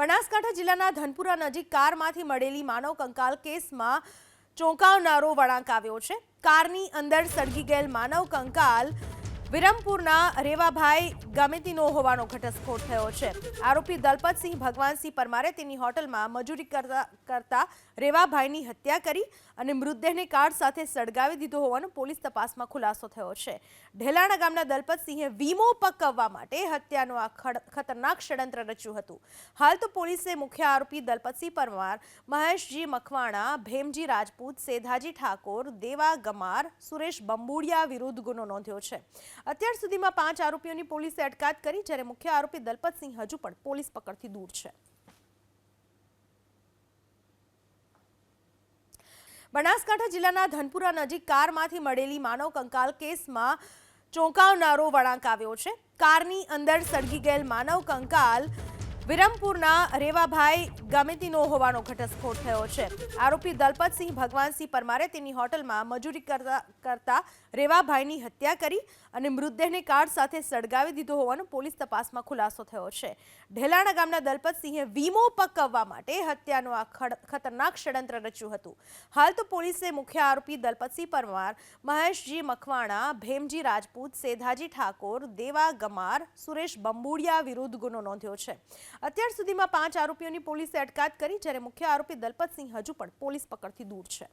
બનાસકાંઠા જિલ્લાના ધનપુરા નજીક કારમાંથી મળેલી માનવ કંકાલ કેસમાં ચોંકાવનારો વળાંક આવ્યો છે. કારની અંદર સળગી ગયેલ માનવ કંકાલ વિરમપુરના રેવાભાઈ ગમેતીનો હોવાનો ઘટસ્ફોટ થયો છે. આરોપી દલપતસિંહ ભગવાનસિંહ પરમારે તેની હોટલમાં મજૂરી કરતા કરતા રેવાભાઈની હત્યા કરી અને મૃતદેહને કાર સાથે સળગાવી દીધો હોવાનો પોલીસ તપાસમાં ખુલાસો થયો છે. ઢેલાણા ગામના દલપતસિંહે વીમો પકવવા માટે હત્યાનું આ ખતરનાક ષડયંત્ર રચ્યું હતું. હાલ તો પોલીસે મુખ્ય આરોપી દલપતસિંહ પરમાર, મહેશજી મખવાણા ભેમજી રાજપૂત, સેધાજી ઠાકોર દેવા ગમાર સુરેશ બંબુડિયા વિરુદ્ધ ગુનો નોંધ્યો છે. અત્યાર સુધીમાં પાંચ આરોપીઓની પોલીસે અટકાયત કરી, જ્યારે મુખ્ય આરોપી દલપતસિંહ હજુ પણ પોલીસ પકડથી દૂર છે. બનાસકાંઠા જિલ્લાના ધનપુરા નજીક કારમાંથી મળેલી માનવ કંકાલ કેસમાં ચોંકાવનારો વળાંક આવ્યો છે. કારની અંદર સળગી ગયેલ માનવ કંકાલ વિરમપુરના રેવાભાઈ ગમેતીનો હોવાનો ઘટસ્ફોટ થયો છે. આરોપી દલપતસિંહ ભગવાનસિંહ પરમારે તેની હોટલમાં મજૂરી કરતા કરતા રેવાભાઈની હત્યા કરી અને મૃતદેહને કાર સાથે સળગાવી દીધો હોવાનો પોલીસ તપાસમાં ખુલાસો થયો છે. ઢેલાણા ગામના દલપતસિંહે વીમો પકવવા માટે હત્યાનું આ ખતરનાક ષડયંત્ર રચ્યું હતું. હાલ તો પોલીસે મુખ્ય આરોપી દલપતસિંહ પરમાર, મહેશજી મખવાણા ભેમજી રાજપૂત, સેધાજી ઠાકોર દેવા ગમાર સુરેશ બંબુડિયા વિરુદ્ધ ગુનો નોંધ્યો છે. અત્યાર સુધીમાં પાંચ આરોપીઓની પોલીસે અટકાયત કરી, જ્યારે મુખ્ય આરોપી દલપતસિંહ હજુ પણ પોલીસ પકડથી દૂર છે.